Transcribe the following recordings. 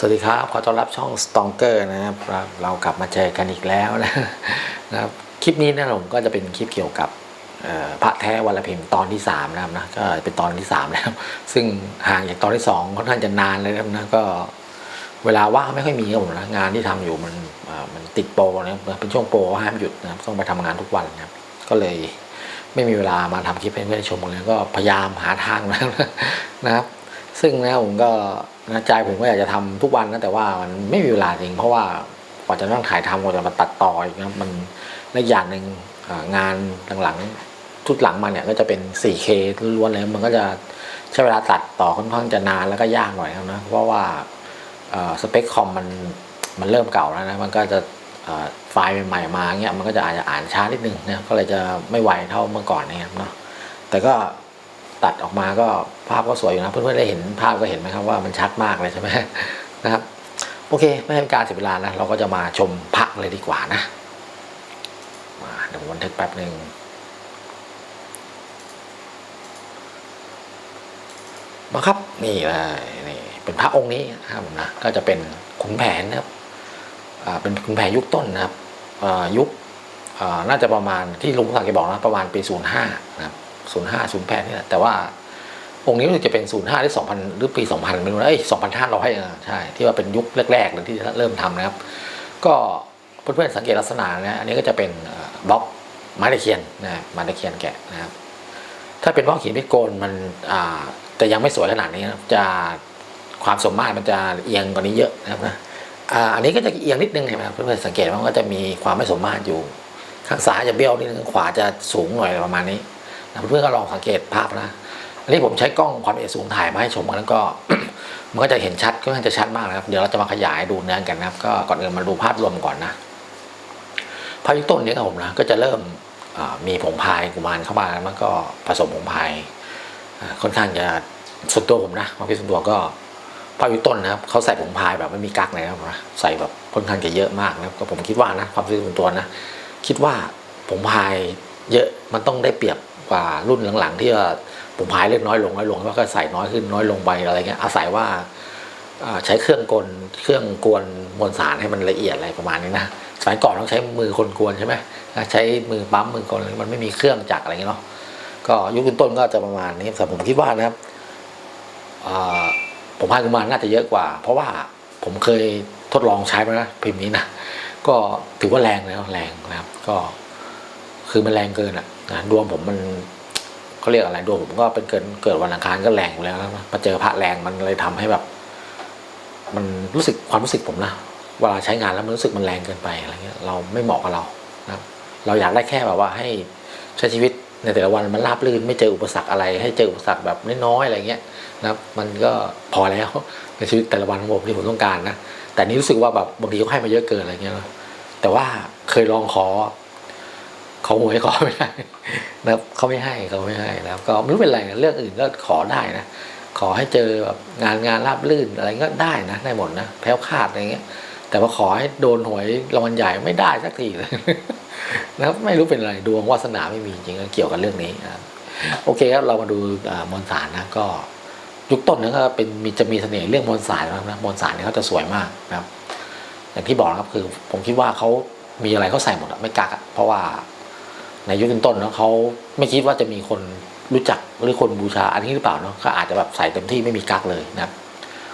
สวัสดีครับ ขอต้อนรับช่อง Stronger นะครับ เรากลับมาเจอกันอีกแล้วนะครับ คลิปนี้นะผมก็จะเป็นคลิปเกี่ยวกับพระแท้วันละพิมตอนที่3นะครับนะก็เป็นตอนที่3แล้ว ซึ่งห่างจากตอนที่2ค่อนข้างจะนานเลยนะครับนะก็เวลาว่างไม่ค่อยมีครับผมนะงานที่ทำอยู่มันมันติดโปรนะเป็นช่วงโปรห้ามหยุดนะครับต้องไปทำงานทุกวันนะครับ ก็เลยไม่มีเวลามาทำคลิปให้เพื่อนๆชมเลยก็พยายามหาทางนะครับนะครับซึ่งนะผมก็ นะใจผมก็อยากจะทำทุกวันนะแต่ว่ามันไม่มีเวลาจริง เพราะว่ากว่าจะต้องถ่ายทำกว่าจะมาตัดต่ออีกนะมันและอย่างหนึ่งงานหลังๆชุดหลังมาเนี่ยก็จะเป็น 4K ล้วนๆเลยมันก็จะใช้เวลาตัดต่อค่อนข้างจะนานแล้วก็ยากหน่อยครับนะเพราะว่าสเปคคอมมันมันเริ่มเก่าแล้วนะมันก็จะไฟล์ใหม่ๆมาเงี้ยมันก็จะอาจจะอ่านช้านิดนึงนะก็เลยจะไม่ไวเท่าเมื่อก่อนนะครับเนาะแต่ก็ ตัดออกมาก็ภาพก็สวยอยู่นะเพื่อนๆได้เห็นภาพก็เห็นไหมครับว่ามันชัดมากเลยใช่ไหมนะครับ โอเค ไม่ให้การเสียเวลานะเราก็จะมาชมพระเลยดีกว่านะมาเดี๋ยวผมบันทึกแป๊บหนึ่งมาครับนี่เลยนี่เป็นพระองค์นี้นะครับผมนะก็จะเป็นขุนแผนนะครับอ่าเป็นขุนแผนยุคต้นนะครับอ่ายุคอ่าน่าจะประมาณที่ลุงสังเกตบอกนะประมาณปี 05นะครับ ศูนย์ห้าศูนย์แปดนี่แหละแต่ว่าองค์นี้รู้สึกจะเป็นศูนย์ห้าหรือสองพันหรือปีสองพันไม่รู้นะเอ้ยสองพันห้าร้อยใช่ที่ว่าเป็นยุคแรกๆเลยที่เริ่มทำนะครับ ก็เพื่อนๆสังเกตลักษณะนะอันนี้ก็จะเป็นบล็อกไม้ตะเคียนนะไม้ตะเคียนแกะนะครับ ถ้าเป็นบล็อกหินพิโกนมันอ่าแต่ยังไม่สวยขนาดนี้นะจะความสมมาตรมันจะเอียงกว่านี้เยอะนะครับนะอันนี้ก็จะเอียงนิดนึงเห็นไหมครับเพื่อนๆสังเกตว่ามันก็จะมีความไม่สมมาตรอยู่ ข้างซ้ายจะเบี้ยวนิดนึงขวาจะสูงหน่อยประมาณนี้ เพื่อนๆก็ลองสังเกตภาพนะอันนี้ผมใช้กล้องความละเอียดสูงถ่ายมาให้ชมกันแล้วก็มันก็จะเห็นชัดก็น่าจะชัดมากนะครับ เดี๋ยวเราจะมาขยายดูเนื้อกันนะครับ ก็ก่อนอื่นมาดูภาพรวมก่อนนะพายุต้นนี้ครับผมนะก็จะเริ่มมีผงพายกุมารเข้ามาแล้วมันก็ผสมผงพายค่อนข้างจะส่วนตัวผมนะความคิดส่วนตัวก็พายุต้นนะครับเขาใส่ผงพายแบบไม่มีกักเลยนะครับใส่แบบค่อนข้างจะเยอะมากนะครับก็ผมคิดว่านะความคิดส่วนตัวนะ คิดว่าผงพายเยอะมันต้องได้เปรียบ กว่ารุ่นหลังๆ ที่ว่าผงพายเล็กน้อยลงน้อยลงแล้วก็ใส่น้อยขึ้นน้อยลงไปอะไรเงี้ยอาศัยว่าใช้เครื่องกลเครื่องกวนมวลสารให้มันละเอียดอะไรประมาณนี้นะสมัยก่อนต้องใช้มือคนกวนใช่ไหมใช้มือปั๊มมือกลมันไม่มีเครื่องจักรอะไรเงี้ยเนาะก็ยุคต้นๆก็จะประมาณนี้แต่ผมคิดว่านะครับผมพายกุมารน่าจะเยอะกว่า เพราะว่าผมเคยทดลองใช้มานะพิมพ์นี้นะก็ถือว่าแรงเลยนะแรงนะครับ ก็คือมันแรงเกินอะ นะดวงผมมันเขาเรียกอะไรดวงผมก็เป็นเกิดเกิดวันอังคารก็แรงอยู่แล้วนะมาเจอพระแรงมันเลยทำให้แบบ มันรู้สึกความรู้สึกผมนะเวลาใช้งานแล้วมันรู้สึกมันแรงเกินไปอะไรเงี้ยเราไม่เหมาะกับเรานะครับเราอยากได้แค่แบบว่าให้ใช้ชีวิตในแต่ละวันมันราบรื่นไม่เจออุปสรรคอะไร ให้เจออุปสรรคแบบน้อยๆอะไรเงี้ยนะครับมันก็พอแล้วในชีวิตแต่ละวันของผมที่ผมต้องการนะแต่นี่รู้สึกว่าแบบบางทีเขาให้มาเยอะเกินอะไรเงี้ยแต่ว่าเคยลองขอ เขาหวยขอไม่ได้นะครับเขาไม่ให้เขาไม่ให้นะครับ ก็ไม่รู้เป็นไรนะเรื่องอื่นก็ขอได้นะ ขอให้เจอแบบงานงานราบรื่นอะไรก็ได้นะได้หมดนะแพ้วคาดอะไรเงี้ย แต่ว่าขอให้โดนหวยรางวัลใหญ่ไม่ได้สักทีเลยนะครับไม่รู้เป็นอะไรดวงวาสนาไม่มีจริงก็เกี่ยวกับเรื่องนี้นะโอเคครับเรามาดูอมวลสารนะก็ยุคต้นนั้นก็เป็นมีจะมีเสน่ห์เรื่องมวลสารนะนะมวลสารเนี่ยเขาจะสวยมากนะครับ อย่างที่บอกนะครับคือผมคิดว่าเขามีอะไรเขาใส่หมดอะไม่กักอะเพราะว่า ในยุคต้นๆเนาะเขาไม่คิดว่าจะมีคนรู้จักหรือคนบูชาอันนี้หรือเปล่าเนาะเขาอาจจะแบบใส่เต็มที่ไม่มีกักเลยนะ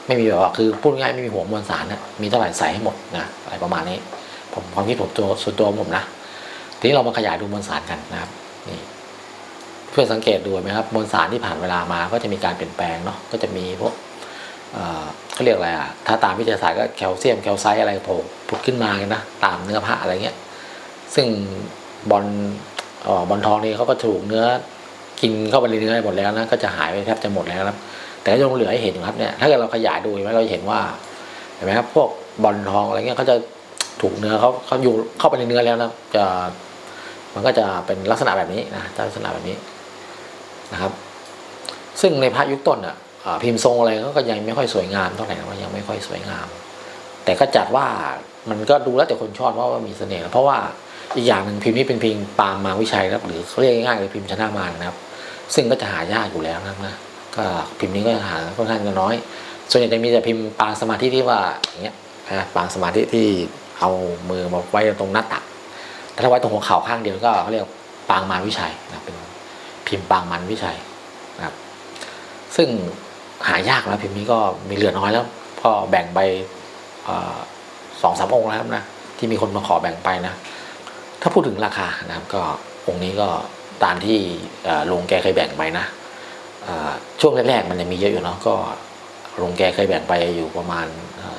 ไม่มีแบบว่าคือพูดง่ายๆไม่มีห่วงมวลสารนะมีเท่าไหร่ใส่ให้หมดนะอะไรประมาณนี้ ผมความคิดผมตัวส่วนตัวผมนะทีนี้เรามาขยายดูมวลสารกันนะครับนี่เพื่อสังเกตดูไหมครับมวลสารที่ผ่านเวลามาก็จะมีการเปลี่ยนแปลงเนาะก็จะมีพวกเขาเรียกอะไรอะถ้าตามวิทยาศาสตร์ก็แคลเซียมแคลไซต์อะไรโผล่ผุดขึ้นมากันนะตามเนื้อผ้าอะไรเงี้ยซึ่งบอล บอลทองนี่เขาก็ถูกเนื้อกินเข้าไปในเนื้อหมดแล้วนะก็จะหายไปแทบจะหมดแล้วนะครับ แต่ก็ยังเหลือให้เห็นครับเนี่ยถ้าเกิดเราขยายดูเห็นไหมเราเห็นว่าเห็นไหมครับพวกบอลทองอะไรเงี้ยเขาจะถูกเนื้อเขาเขาอยู่เข้าไปในเนื้อแล้วนะจะมันก็จะเป็นลักษณะแบบนี้นะจะลักษณะแบบนี้นะครับ ซึ่งในพระยุคต้นอะพิมพ์ทรงอะไรก็ยังไม่ค่อยสวยงามเท่าไหร่นะว่ายังไม่ค่อยสวยงาม แต่ก็จัดว่ามันก็ดูแล้วแต่คนชอบว่ามีเสน่ห์เพราะว่า อีกอย่างหนึ่งพิมพ์นี้เป็นพิมพ์ปางมาวิชัยครับหรือเขาเรียกง่ายๆเลยพิมพ์ชนะมารนะครับ ซึ่งก็จะหายากอยู่แล้วนะนะก็พิมพ์นี้ก็หาค่อนข้างจะน้อย ส่วนใหญ่จะมีแต่พิมพ์ปางสมาธิที่ว่าอย่างเงี้ยนะปางสมาธิที่เอามือมาไว้ตรงหน้าตักแต่ถ้าไว้ตรงหัวเข่าข้างเดียวก็เขาเรียกปางมารวิชัยนะเป็นพิมพ์ปางมันวิชัยนะครับ ซึ่งหายากแล้วพิมพ์นี้ก็มีเหลือน้อยแล้วพอแบ่งไปสองสามองค์แล้วนะที่มีคนมาขอแบ่งไปนะ ถ้าพูดถึงราคานะครับก็องค์นี้ก็ตามที่ลุงแกเคยแบ่งไปนะช่วงแรกๆมันยังมีเยอะอยู่เนาะก็ลุงแกเคยแบ่งไปอยู่ประมาณ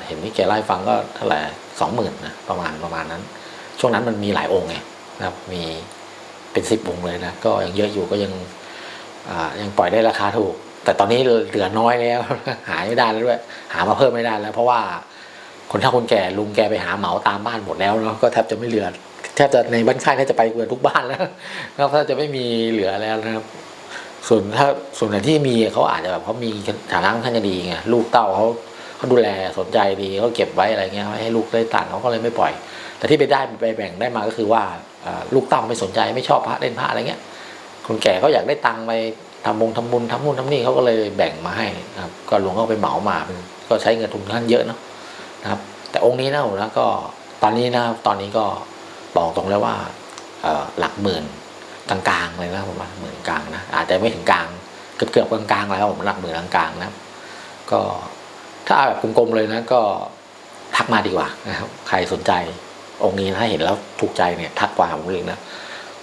เห็นนี่แกเล่ฟังก็เท่าไหร่สองหมื่นนะประมาณประมาณนั้น ช่วงนั้นมันมีหลายองค์ไงนะครับมีเป็นสิบองค์เลยนะก็ยังเยอะอยู่ก็ยังยังปล่อยได้ราคาถูก แต่ตอนนี้เหลือน้อยแล้ว หาไม่ได้แล้วด้วยหามาเพิ่มไม่ได้แล้ว เพราะว่าคนเฒ่าคนแก่ลุงแกไปหาเหมาตามบ้านหมดแล้วเนาะก็แทบจะไม่เหลือ แทบจะในบ้านค่ายแทบจะไปเกือบทุกบ้านแล้วนะครับถ้าจะไม่มีเหลือแล้วนะครับ ส่วนถ้าส่วนไหนที่มีเขาอาจจะแบบเขามีฐานะค่อนข้างจะดีไงลูกเต้าเขาเขาดูแลสนใจดีเขาเก็บไว้อะไรเงี้ยให้ลูกได้ตังค์เขาก็เลยไม่ปล่อย แต่ที่ไปได้ไปแบ่งได้มาก็คือว่าลูกเต้าไม่สนใจไม่ชอบพระเล่นพระอะไรเงี้ยคนแก่เขาอยากได้ตังค์ไปทำบงทำบุญทำนู่นทำนี่เขาก็เลยแบ่งมาให้นะครับ ก็หลวงเขาไปเหมามาเป็นก็ใช้เงินทุนค่อนเยอะเนาะนะครับ แต่องค์นี้นะผมนะก็ตอนนี้นะตอนนี้ก็ บอกตรงแล้วว่าหลักหมื่นกลางๆเลยนะผมว่าหมื่นกลางนะอาจจะไม่ถึงกลางเกือบเกือบๆกลางๆแล้วผมหลักหมื่นกลางๆนะก็ถ้าเอาแบบกลมๆเลยนะก็ทักมาดีกว่านะครับใครสนใจองค์นี้ถ้าเห็นแล้วถูกใจเนี่ยทักกว่าผมเองนะ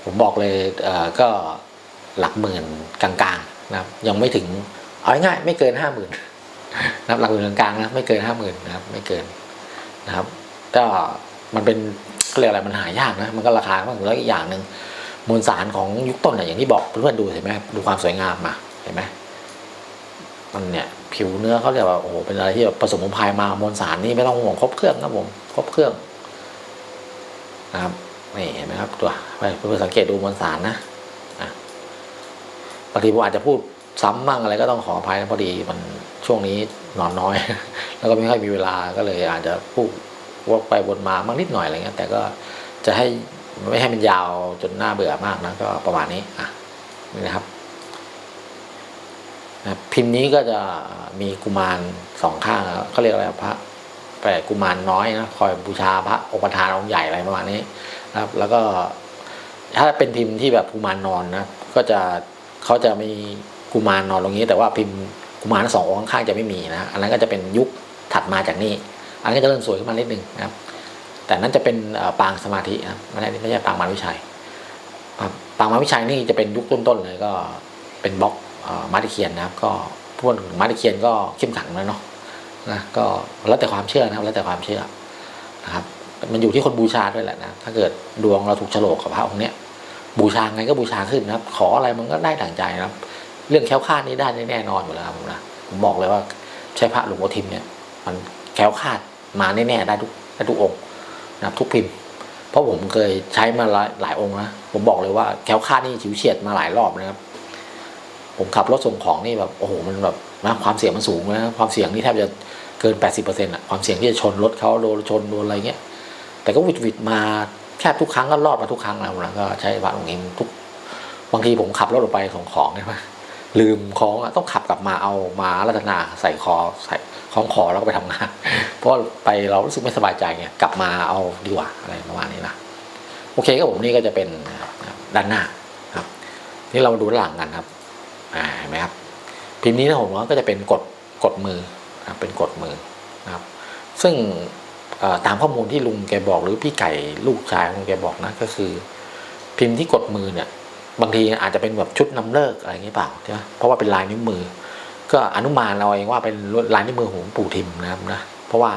ผมบอกเลยเก็หลักหมื่นกลางๆนะครับยังไม่ถึงเอาง่ายไม่เกินห้าหมื่นนะครับหลักหมื่นกลางๆนะไม่เกินห้าหมื่นนะครับไม่เกินนะครับก็มันเป็น เขาเรียกอะไรมันหายากนะมันก็ราคาบ้างแล้วอีกอย่างหนึ่งมวลสารของยุคต้นเนี่ยอย่างที่บอกเพื่อนๆดูเห็นไหมดูความสวยงามมาเห็นไหมมันเนี่ยผิวเนื้อเขาเรียกว่าโอ้โหเป็นอะไรที่แบบผสมผงพายมามวลสารนี่ไม่ต้องห่วงครบเครื่องครับผมครบเครื่องนะครับนี่เห็นไหมครับตัวไปเพื่อสังเกตดูมวลสารนะบางทีผมอาจจะพูดซ้ำมั่งอะไรก็ต้องขออภัยนะพอดีมันช่วงนี้นอนน้อย แล้วก็ไม่ค่อยมีเวลาก็เลยอาจจะพูด วกไปวนมาบ้างนิดหน่อยอะไรเงี้ยแต่ก็จะให้ไม่ให้มันยาวจนน่าเบื่อมากนะก็ประมาณนี้อะนี่นะครับนะพิมพ์นี้ก็จะมีกุมารสองข้างเขาเรียกอะไรพระแปลกุมารน้อยนะคอยบูชาพระองค์ประธานองค์ใหญ่อะไรประมาณนี้นะครับ แล้วก็ถ้าเป็นพิมพ์ที่แบบกุมารนอนนะก็จะเขาจะมีกุมารนอนตรงนี้ แต่ว่าพิมพ์กุมารสององค์ข้างจะไม่มีนะอันนั้นก็จะเป็นยุคถัดมาจากนี้ อันนี้ก็จะเริ่มสวยขึ้นมานิดนึงนะครับ แต่นั้นจะเป็นปางสมาธินะครับไม่ใช่ไม่ใช่ปางมารวิชัยปางมารวิชัยนี่จะเป็นยุคต้นๆเลยก็เป็นบล็อกอมาติเคียนนะครับ ก็พูดถึงมาติเคียนก็เข้มขังแล้วเนาะนะก็แล้วแต่ความเชื่อนะครับแล้วแต่ความเชื่อนะครับมันอยู่ที่คนบูชาด้วยแหละนะถ้าเกิดดวงเราถูกโฉลกกับพระองค์เนี้ยบูชาไงก็บูชาขึ้นนะครับ ขออะไรมันก็ได้ดั่งใจนะครับ เรื่องแคล้วคลาดนี้ได้แน่นอนอยู่แล้วผมนะผมบอกเลยว่าใช้พระหลวงพ่อทิมเนี่ย มันแคล้วคลาด มาแน่ๆได้ทุกได้ทุกองค์นะครับทุกพิมพ์ เพราะผมเคยใช้มาหลายหลายองค์นะผมบอกเลยว่าแคล้วคลานี่ฉิวเฉียดมาหลายรอบนะครับ ผมขับรถส่งของนี่แบบโอ้โหมันแบบนะความเสี่ยงมันสูงนะความเสี่ยงนี่แทบจะเกิน 80%อนะความเสี่ยงที่จะชนรถเขาโดนชนโดนอะไรเงี้ยแต่ก็วิดวิดมาแทบทุกครั้งก็รอดมาทุกครั้งแล้วนะก็ใช้พระองค์นี้ทุกบางทีผมขับรถออกไปส่งของใช่ไหม ลืมของอะต้องขับกลับมาเอามารัตนาใส่คอใส่คล้องคอแล้วก็ไปทำงาน เพราะไปเรารู้สึกไม่สบายใจไงกลับมาเอาดีกว่าอะไรประมาณนี้นะโอเคก็ผมนี่ก็จะเป็นด้านหน้าครับ นี่เรามาดูด้านหลังกันครับอ่าเห็นไหมครับพิมพ์นี้นะผมว่าก็จะเป็นกดกดมือนะเป็นกดมือนะครับ ซึ่งตามข้อมูลที่ลุงแกบอกหรือพี่ไก่ลูกชายของแกบอกนะก็คือ พิมพ์ที่กดมือเนี่ย บางทีอาจจะเป็นแบบชุดนำเลิกอะไรอย่างนี้เปล่าใช่ไหมเพราะว่าเป็นลายนิ้วมือ ก็อนุมานเราเองว่าเป็นลายนิ้วมือของปู่ทิมนะครับนะเพราะว่า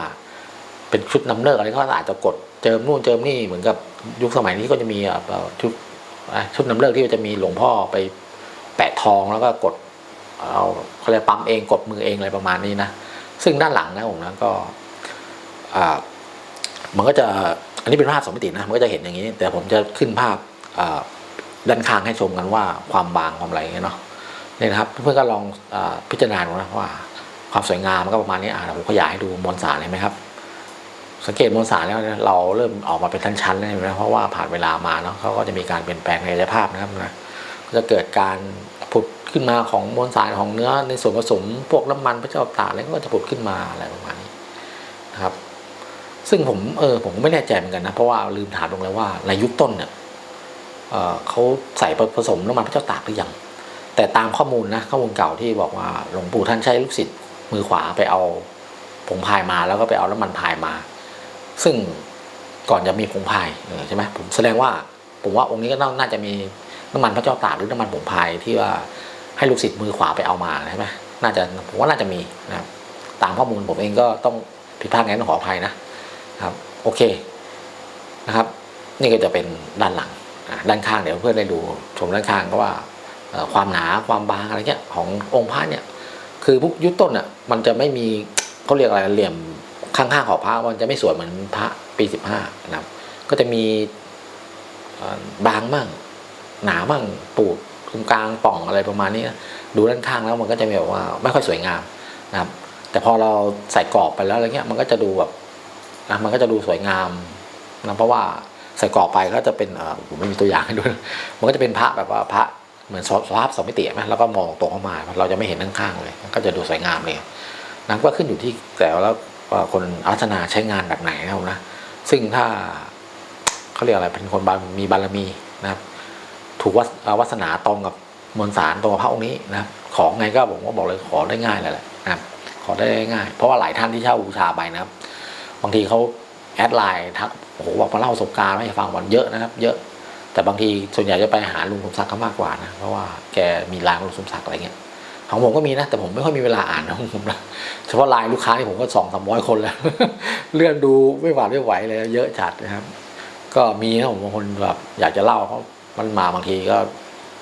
เป็นชุดนำเลิกอะไรก็อาจจะกดเจิมนู่นเจิมนี่เหมือนกับยุคสมัยนี้ก็จะมีแบบชุดชุดนำเลิกที่จะมีหลวงพ่อไปแปะทองแล้วก็กดเอาเขาเรียกปั๊มเองกดมือเองอะไรประมาณนี้นะซึ่งด้านหลังนะผมนะก็อ่ามันก็จะอันนี้เป็นภาพสองมิตินะมันก็จะเห็นอย่างนี้ แต่ผมจะขึ้นภาพอ่า ด้านข้างให้ชมกันว่าความบางความอะไรเงี้ยเนาะนี่นะครับเพื่อนก็ลองอพิจารณาดูนะว่า ความสวยงามมันก็ประมาณนี้อ่าเดี๋ยวผมขยายให้ดูมวลสารเห็นไหมครับ สังเกตมวลสารแล้วเนี่ยเราเริ่มออกมาเป็นชั้นๆแล้วเห็นไหมเพราะว่าผ่านเวลามาเนาะเขาก็จะมีการเปลี่ยนแปลงในกายภาพนะครับนะจะเกิดการผุดขึ้นมาของมวลสารของเนื้อในส่วนผสมพวกน้ำมันพระเจ้าตากอะไรก็จะผุดขึ้นมาอะไรประมาณนี้นะครับ ซึ่งผมเออผมไม่แน่ใจเหมือนกันนะเพราะว่าลืมถามลงแล้วว่าในยุคต้นเนี่ย เขาใส่ผสมน้ำมันพระเจ้าตากหรือยังแต่ตามข้อมูลนะข้อมูลเก่าที่บอกว่าหลวงปู่ท่านใช้ลูกศิษย์มือขวาไปเอาผงพายมาแล้วก็ไปเอาน้ำมันพายมา ซึ่งก่อนจะมีผงพายใช่ไหมผมแสดงว่าผมว่าองค์นี้ก็ต้องน่าจะมีน้ำมันพระเจ้าตากหรือน้ำมันผงพายที่ว่าให้ลูกศิษย์มือขวาไปเอามาใช่ไหมน่าจะผมว่าน่าจะมีนะครับตามข้อมูลผมเองก็ต้องผิดพลาดงั้นต้ขออภัยนะครับ โอเคนะครับ นี่ก็จะเป็นด้านหลัง ด้านข้างเดี๋ยวเพื่อนได้ดูชมด้านข้างก็ว่าความหนาความบางอะไรเงี้ยขององค์พระเนี่ย คือพวกยุคต้นอะมันจะไม่มีเขาเรียกอะไรเหลี่ยมข้างๆของพระมันจะไม่สวยเหมือนพระปีสิบห้านะครับก็จะมีบางมั่ง หนามั่งปูดตรงกลางป่องอะไรประมาณนี้นะดูด้านข้างแล้วมันก็จะแบบว่าไม่ค่อยสวยงามนะครับ แต่พอเราใส่กรอบไปแล้วอะไรเงี้ยมันก็จะดูแบบนะมันก็จะดูสวยงามนะเพราะว่า ใส่กรอบไปก็จะเป็นเออผมไม่มีตัวอย่างให้ด้วยมันก็จะเป็นพระแบบว่าพระเหมือนสภาพสองมิติไหมแล้วก็มองตรงเข้ามาเราจะไม่เห็นข้างๆเลยก็จะดูสวยงามเลยนะก็ขึ้นอยู่ที่แต่แล้วคนอารัธนาใช้งานแบบไหนนะครับนะซึ่งถ้าเขาเรียกอะไรเป็นคนบารมีบารมีนะครับ ถูกวัวาสนาตรงกับมวลสารตรงกับพระองค์นี้นะครับของไงก็ผมก็บอกเลยขอได้ง่ายเลยแหละนะครับขอได้ง่าย เพราะว่าหลายท่านที่เช่าบูชาไปนะครับ บางทีเขา แอดไลน์ทักโอ้โหบอกมาเล่าประสบการณ์ให้ฟังวันเยอะนะครับ เยอะ แต่บางทีส่วนใหญ่จะไปหาลุงสมศักดิ์เขามากกว่านะเพราะว่าแกมีไลน์ลุงสมศักดิ์อะไรเงี้ยของผมก็มีนะ แต่ผมไม่ค่อยมีเวลาอ่านนะของผมนะเฉพาะไลน์ลูกค้านี่ผมก็สองสามร้อยคนแล้ว เลื่อนดูไม่หวาดไม่ไหวเลยเยอะจัดนะครับ ก็มีนะผมบางคนแบบอยากจะเล่าเขามันมาบางทีก็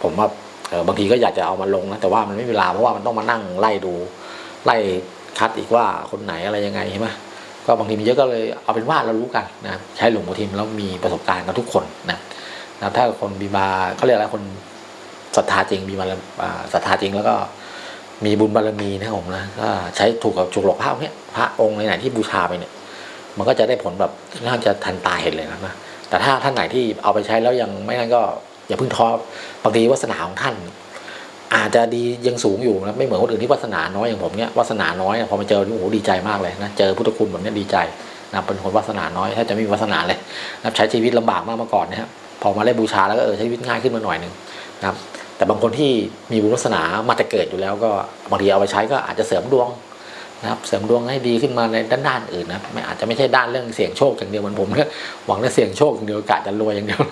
ผมว่าเออบางทีก็อยากจะเอามาลงนะแต่ว่ามันไม่มีเวลาเพราะว่ามันต้องมานั่งไล่ดู ไล่คัดอีกว่าคนไหนอะไรยังไงใช่ไหม ก็บางทีมีเยอะก็เลยเอาเป็นว่าเรารู้กันนะใช้หลวงปู่ทิมแล้วมีประสบการณ์กันทุกคนนะนะถ้าคนมีบาเขาเรียกอะไรคนศรัทธาจริงมีบารศรัทธาจริงแล้วก็มีบุญบารมีนะผมนะก็ใช้ถูกกับจุกหลอกพระเนี้ยพระองค์ไหนที่บูชาไปเนี่ย มันก็จะได้ผลแบบน่าจะทันตาเห็นเลยนะนะแต่ถ้าท่านไหนที่เอาไปใช้แล้วยังไม่นั่นก็อย่าเพิ่งท้อบางทีวาสนาของท่าน อาจจะดียังสูงอยู่นะไม่เหมือนคนอื่นที่วาสนาน้อยอย่างผมเนี้ยวาสนาน้อยพอมาเจอโอ้โหดีใจมากเลยนะเจอพุทธคุณแบบเนี้ยดีใจนะเป็นคนวาสนาน้อยถ้าจะไม่มีวาสนาเลยนะใช้ชีวิตลำบากมากมาก่อนนะครับพอมาได้บูชาแล้วก็เออใช้ชีวิตง่ายขึ้นมาหน่อยหนึ่งนะครับแต่บางคนที่มีบุญวาสนามาแต่เกิดอยู่แล้วก็บางทีเอาไปใช้ก็อาจจะเสริมดวงนะครับเสริมดวงให้ดีขึ้นมาในด้านๆอื่นนะไม่อาจจะไม่ใช่ด้านเรื่องเสี่ยงโชคอย่างเดียวเหมือนผมเนี่ยหวังแต่เสี่ยงโชคอย่างเดียวกะจะรวยอย่างเดียว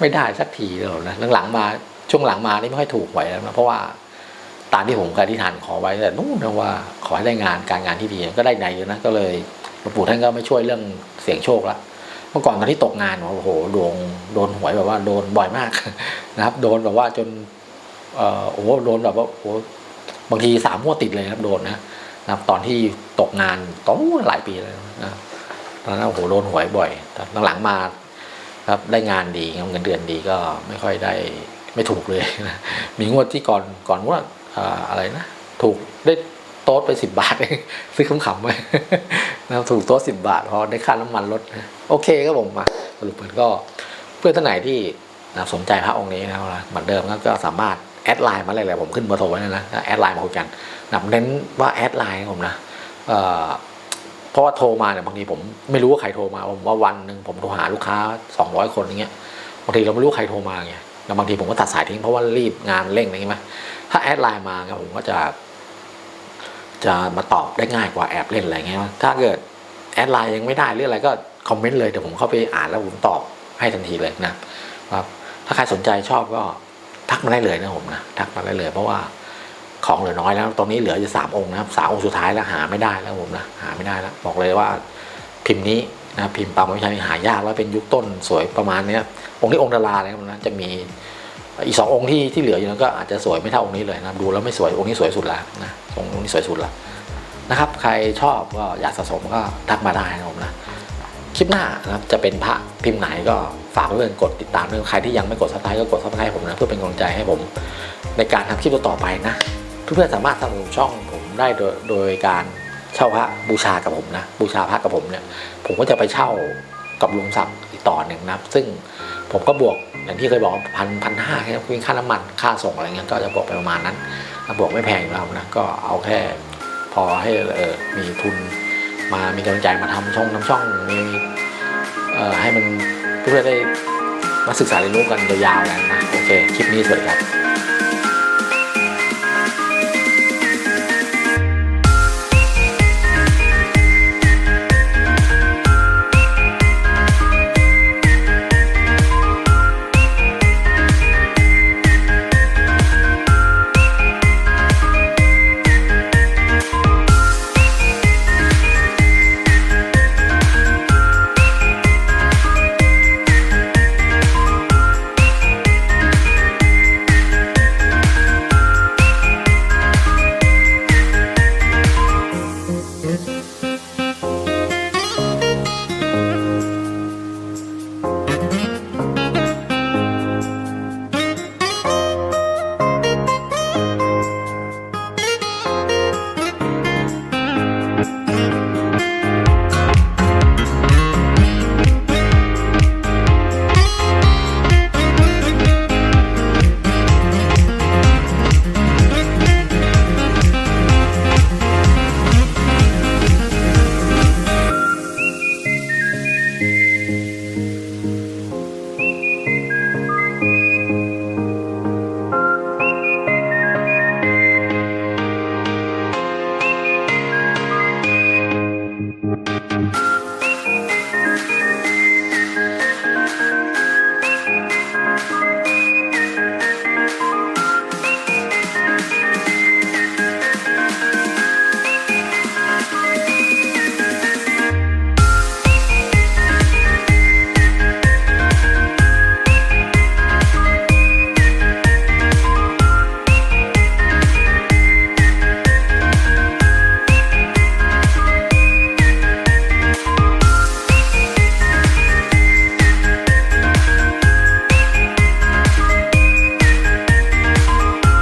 ไม่ได้สักทีเลยนะหลังๆมา ช่วงหลังมานี่ไม่ค่อยถูกหวยแล้วนะเพราะว่าตามที่ผมเคยอธิษฐานขอไว้แต่นู่นนะว่าขอให้ได้งานการงานที่ดีก็ได้ในอยู่นะก็เลยหลวงปู่ท่านก็ไม่ช่วยเรื่องเสี่ยงโชคละเมื่อก่อนตอนที่ตกงานโอ้โหโดนโดนหวยแบบว่าโดนบ่อยมากนะครับ โดนแบบว่าจนเอ่อโอ้โหโดนแบบว่าโอ้บางทีสามงวดติดเลยครับโดนนะนะครับ ตอนที่ตกงานตอนหลายปีเลยนะตอนนั้นโอ้โหโดนหวยบ่อยแต่หลังๆมาครับได้งานดีเงินเดือนดีก็ไม่ค่อยได้ ไม่ถูกเลยนะมีงวดที่ก่อนก่อนว่าอะไรนะ ถูกได้โต๊ดไปสิบบาทเองซื้อขำๆไปนะครับถูกโต๊ดสิบบาทพอได้ค่าน้ำมันลดนะโอเคครับผมมาสรุปมันก็เพื่อนท่านไหนที่นะสนใจพระองค์นี้นะครับเหมือนเดิมก็สามารถแอดไลน์มาเลยแหละผมขึ้นเบอร์โทรไว้เลยนะแอดไลน์มาคุยกันนับเน้นว่าแอดไลน์ผมนะเเพราะว่าโทรมาเนี่ยบางทีผมไม่รู้ว่าใครโทรมาผมว่าวันหนึ่งผมโทรหาลูกค้าสองร้อยคนอย่างเงี้ยบางทีเราไม่รู้ใครโทรมาไง แล้วบางทีผมก็ตัดสายทิ้งเพราะว่ารีบงานเร่งอะไรอย่างเงี้ยไหมถ้าแอดไลน์มาเนี่ยผมก็จะ จะมาตอบได้ง่ายกว่าแอบเล่นอะไรเงี้ยถ้าเกิดแอดไลน์ยังไม่ได้หรืออะไรก็คอมเมนต์เลยเดี๋ยวผมเข้าไปอ่านแล้วผมตอบให้ทันทีเลยนะครับ ถ้าใครสนใจชอบก็ทักมาได้เลยนะผมนะทักมาได้เลย เพราะว่าของเหลือน้อยแล้ว ตอนนี้เหลืออยู่สามองค์นะครับสามองค์สุดท้ายแล้วหาไม่ได้แล้วผมนะหาไม่ได้แล้วบอกเลยว่าพิมพ์นี้ นะพิมพ์ปางวิชัยหายากแล้วเป็นยุคต้นสวยประมาณนี้องค์นี้องค์ดาราเลยครับนะจะมีอีกสององค์ที่ที่เหลืออยู่นั้นก็อาจจะสวยไม่เท่าองค์นี้เลยนะดูแล้วไม่สวยองค์นี้สวยสุดแล้วนะองค์นี้สวยสุดแล้วนะครับ ใครชอบก็อยากสะสมก็ทักมาได้นะผมนะคลิปหน้านะครับจะเป็นพระพิมพ์ไหนก็ฝากเพื่อนกดติดตามด้วยใครที่ยังไม่กดซับสไครต์ก็กดซับสไครต์ผมนะเพื่อเป็นกำลังใจให้ผมในการทำคลิปต่อไปนะเพื่อนๆสามารถสนับสนุนช่องผมได้โดยโดยการ เช่าพระบูชากับผมนะ บูชาพระกับผมเนี่ยผมก็จะไปเช่ากับลุงศักดิ์อีกต่อหนึ่งนะซึ่งผมก็บวกอย่างที่เคยบอกพันพันห้าแค่คุยค่าน้ำมันค่าส่งอะไรเงี้ยก็จะบวกไปประมาณนั้นถ้าบวกไม่แพงแล้วนะก็เอาแค่พอให้เออมีทุนมามีกำลังใจมาทำช่องน้ำช่องมีเอ่อให้มันเพื่อได้มาศึกษาเรียนรู้กันยาวๆกันนะโอเคคลิปนี้สวัสดีครับ